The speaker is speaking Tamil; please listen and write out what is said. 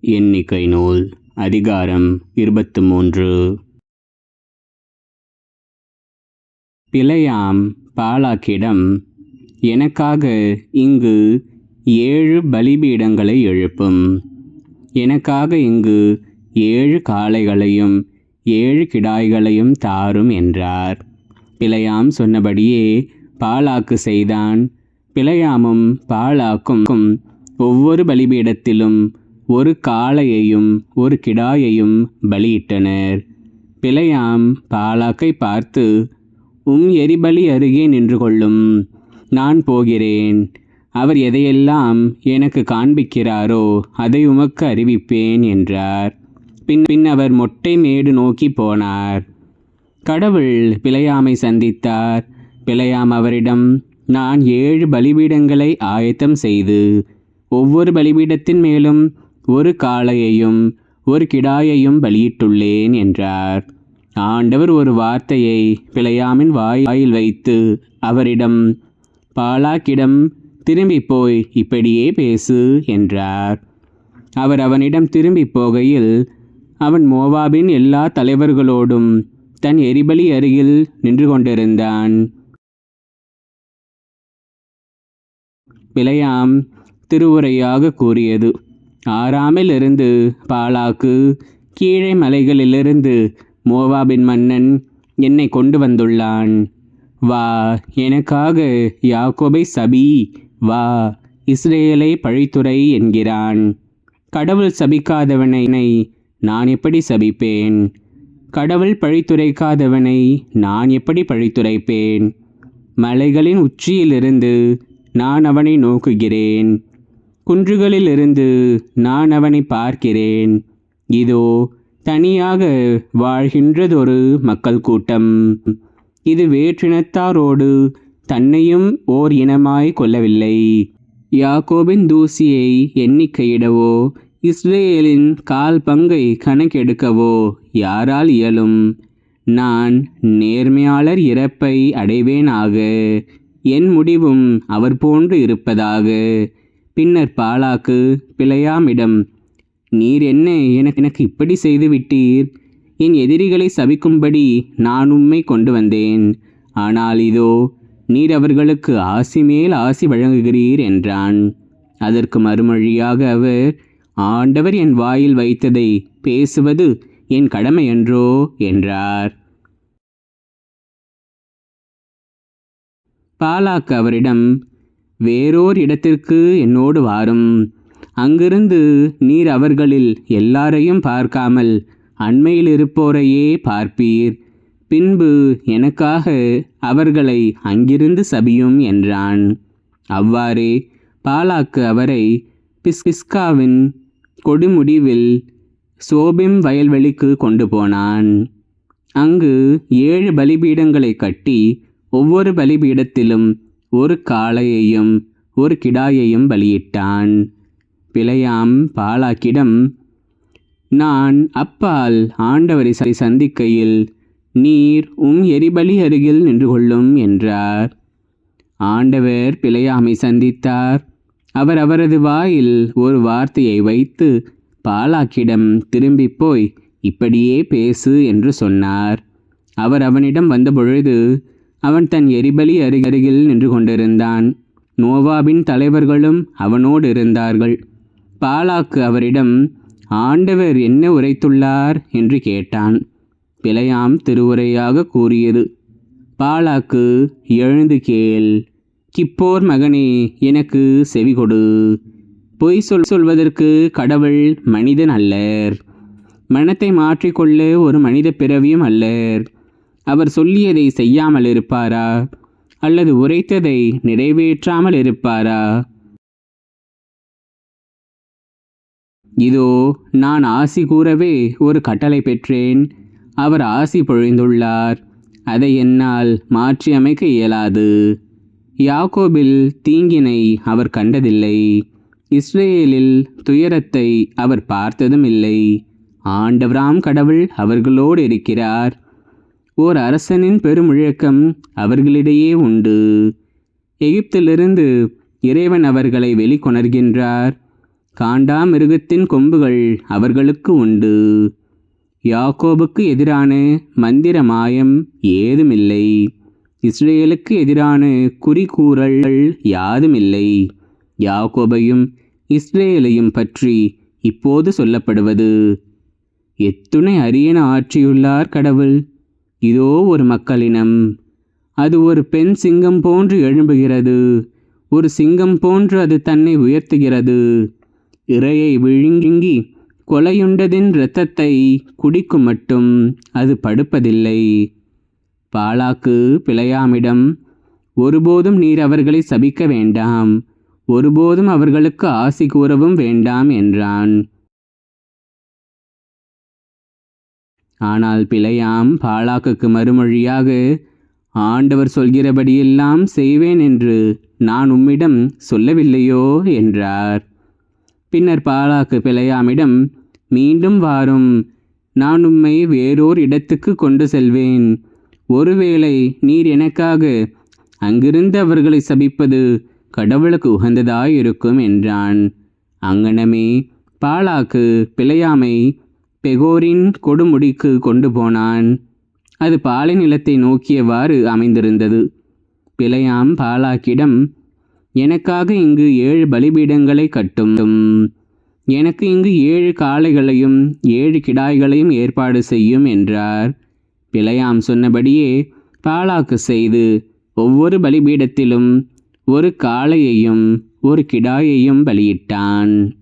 எண்ணிக்கை நூல் அதிகாரம் இருபத்து மூன்று பிழையாம் பாலாக்கிடம் எனக்காக இங்கு ஏழு பலிபீடங்களை எழுப்பும். எனக்காக இங்கு ஏழு காளைகளையும் ஏழு கிடாய்களையும் தாரும் என்றார். பிழையாம் சொன்னபடியே பாலாக்கு செய்தான். பிழையாமும் பாலாக்கும் ஒவ்வொரு பலிபீடத்திலும் ஒரு காளையையும் ஒரு கிடாயையும் பலியிட்டனர். பிழையாம் பாலாக்கை பார்த்து உம் எரிபலி அருகே நின்று கொள்ளும். நான் போகிறேன். அவர் எதையெல்லாம் எனக்கு காண்பிக்கிறாரோ அதை உமக்கு அறிவிப்பேன் என்றார். பின் பின் அவர் மொட்டை மேடு நோக்கி போனார். கடவுள் பிழையாமை சந்தித்தார். பிழையாம் அவரிடம் நான் ஏழு பலிபீடங்களை ஆயத்தம் செய்து ஒவ்வொரு பலிபீடத்தின் மேலும் ஒரு காளையையும் ஒரு கிடாயையும் பலியிட்டுள்ளேன் என்றார். ஆண்டவர் ஒரு வார்த்தையை பிழையாமின் வாயில் வைத்து அவரிடம் பாலாக்கிடம் திரும்பி போய் இப்படியே பேசு என்றார். அவர் அவனிடம் திரும்பி போகையில் அவன் மோவாபின் எல்லா தலைவர்களோடும் தன் எரிபலி அருகில் நின்று கொண்டிருந்தான். பிழையாம் திருவுரையாக கூறியது. ஆறாமிலிருந்து பாலாக்கு கீழே மலைகளிலிருந்து மோவாபின் மன்னன் என்னை கொண்டு வந்துள்ளான். வா எனக்காக யாக்கோபை சபி வா இஸ்ரேலை பழித்துறை என்கிறான். கடவுள் சபிக்காதவனை நான் எப்படி சபிப்பேன்? கடவுள் பழித்துரைக்காதவனை நான் எப்படி பழித்துரைப்பேன்? மலைகளின் உச்சியிலிருந்து நான் அவனை நோக்குகிறேன். குன்றுகளிலிருந்து நான் அவனை பார்க்கிறேன். இதோ தனியாக வாழ்கின்றதொரு மக்கள் கூட்டம். இது வேற்றினத்தாரோடு தன்னையும் ஓர் இனமாய் கொள்ளவில்லை. யாக்கோபின் தூசியை எண்ணிக்கையிடவோ இஸ்ரேலின் கால் பங்கை கணக்கெடுக்கவோ யாரால் இயலும்? நான் நேர்மையாளர் இறப்பை அடைவேனாக. என் முடிவும் அவர் போன்று இருப்பதாக. பின்னர் பாலாக்கு பிழையாமிடம் நீர் என்ன எனக்கு எனக்கு இப்படி செய்துவிட்டீர் என் எதிரிகளை சபிக்கும்படி நான் உம்மை கொண்டு வந்தேன். ஆனால் இதோ நீர் அவர்களுக்கு ஆசி மேல் ஆசி வழங்குகிறீர் என்றான். அதற்கு மறுமொழியாக அவர் ஆண்டவர் என் வாயில் வைத்ததை பேசுவது என் கடமையன்றோ? என்றார். பாலாக்கு அவரிடம் வேறோர் இடத்திற்கு என்னோடு வாரும். அங்கிருந்து நீர் அவர்களில் எல்லாரையும் பார்க்காமல் அண்மையில் இருப்போரையே பார்ப்பீர். பின்பு எனக்காக அவர்களை அங்கிருந்து சபியும் என்றான். அவ்வாறே பாலாக்கு அவரை பிஸ்கிஸ்காவின் கொடுமுடிவில் சோபிம் வயல்வெளிக்கு கொண்டு போனான். அங்கு ஏழு பலிபீடங்களை கட்டி ஒவ்வொரு பலிபீடத்திலும் ஒரு காளையையும் ஒரு கிடாயையும் பலியிட்டான். பிழையாம் பாலாக்கிடம் நான் அப்பால் ஆண்டவரை சரி சந்திக்கையில் நீர் உம் எரிபலி அருகில் நின்று கொள்ளும் என்றார். ஆண்டவர் பிழையாமை சந்தித்தார். அவர் அவரது வாயில் ஒரு வார்த்தையை வைத்து பாலாக்கிடம் திரும்பி போய் இப்படியே பேசு என்று சொன்னார். அவர் அவனிடம் வந்தபொழுது அவன் தன் எரிபலி அருகருகில் நின்று கொண்டிருந்தான். நோவாவின் தலைவர்களும் அவனோடு இருந்தார்கள். பாலாக்கு அவரிடம் ஆண்டவர் என்ன உரைத்துள்ளார்? என்று கேட்டான். பிழையாம் திருவுரையாக கூறியது. பாலாக்கு எழுந்து கேள் கிப்போர் மகனே எனக்கு செவிகொடு பொய் சொல் சொல்வதற்கு கடவுள் மனிதன் அல்லர். மனத்தை மாற்றிக்கொள்ள ஒரு மனித பிறவியும் அல்லர். அவர் சொல்லியதை செய்யாமல் இருப்பாரா? அல்லது உரைத்ததை நிறைவேற்றாமல் இருப்பாரா? இதோ நான் ஆசி கூறவே ஒரு கட்டளை பெற்றேன். அவர் ஆசி பொழிந்துள்ளார். அதை என்னால் மாற்றியமைக்க இயலாது. யாக்கோபில் தீங்கினை அவர் கண்டதில்லை. இஸ்ரேலில் துயரத்தை அவர் பார்த்ததும் இல்லை ஆண்டவராம் கடவுள் அவர்களோடு இருக்கிறார். ஓர் அரசனின் பெருமுழக்கம் அவர்களிடையே உண்டு. எகிப்திலிருந்து இறைவன் அவர்களை வெளிக்கொணர்கின்றார். காண்டாமிருகத்தின் கொம்புகள் அவர்களுக்கு உண்டு. யாக்கோபுக்கு எதிரான மந்திர மாயம் ஏதுமில்லை. இஸ்ரேலுக்கு எதிரான குறிக்கூறல்கள் யாதுமில்லை. யாக்கோபையும் இஸ்ரேலையும் பற்றி இப்போது சொல்லப்படுவது எத்துணை அரியன ஆற்றியுள்ளார் கடவுள் இதோ ஒரு மக்களினம். அது ஒரு பெண் சிங்கம் போன்று எழும்புகிறது ஒரு சிங்கம் போன்று அது தன்னை உயர்த்துகிறது. இரையை விழுங்கி கொலையுண்டதின் இரத்தத்தை குடிக்கும் மட்டும் அது படுப்பதில்லை. பாலாக்கு பிழையாமிடம் ஒருபோதும் நீர் அவர்களை சபிக்க வேண்டாம் ஒருபோதும் அவர்களுக்கு ஆசி கூறவும் வேண்டாம் என்றான். ஆனால் பிழையாம் பாலாக்குக்கு மறுமொழியாக ஆண்டவர் சொல்கிறபடியெல்லாம் செய்வேன் என்று நான் உம்மிடம் சொல்லவில்லையோ என்றார். பின்னர் பாலாக்கு பிழையாமிடம் மீண்டும் வாரும் நான் உம்மை வேறோர் இடத்துக்கு கொண்டு செல்வேன் ஒருவேளை நீர் எனக்காக அங்கிருந்து அவர்களை சபிப்பது கடவுளுக்கு உகந்ததாயிருக்கும் என்றான். அங்கனமே பாலாக்கு பிழையாமை பெகோரின் கொடுமுடிக்கு கொண்டு போனான் அது பாலை நிலத்தை நோக்கியவாறு அமைந்திருந்தது. பிழையாம் பாலாக்கிடம் எனக்காக இங்கு ஏழு பலிபீடங்களை கட்டும். எனக்கு இங்கு ஏழு காளைகளையும் ஏழு கிடாய்களையும் ஏற்பாடு செய்யும் என்றார். பிழையாம் சொன்னபடியே பாலாக்கு செய்து ஒவ்வொரு பலிபீடத்திலும் ஒரு காளையையும் ஒரு கிடாயையும் பலியிட்டான்.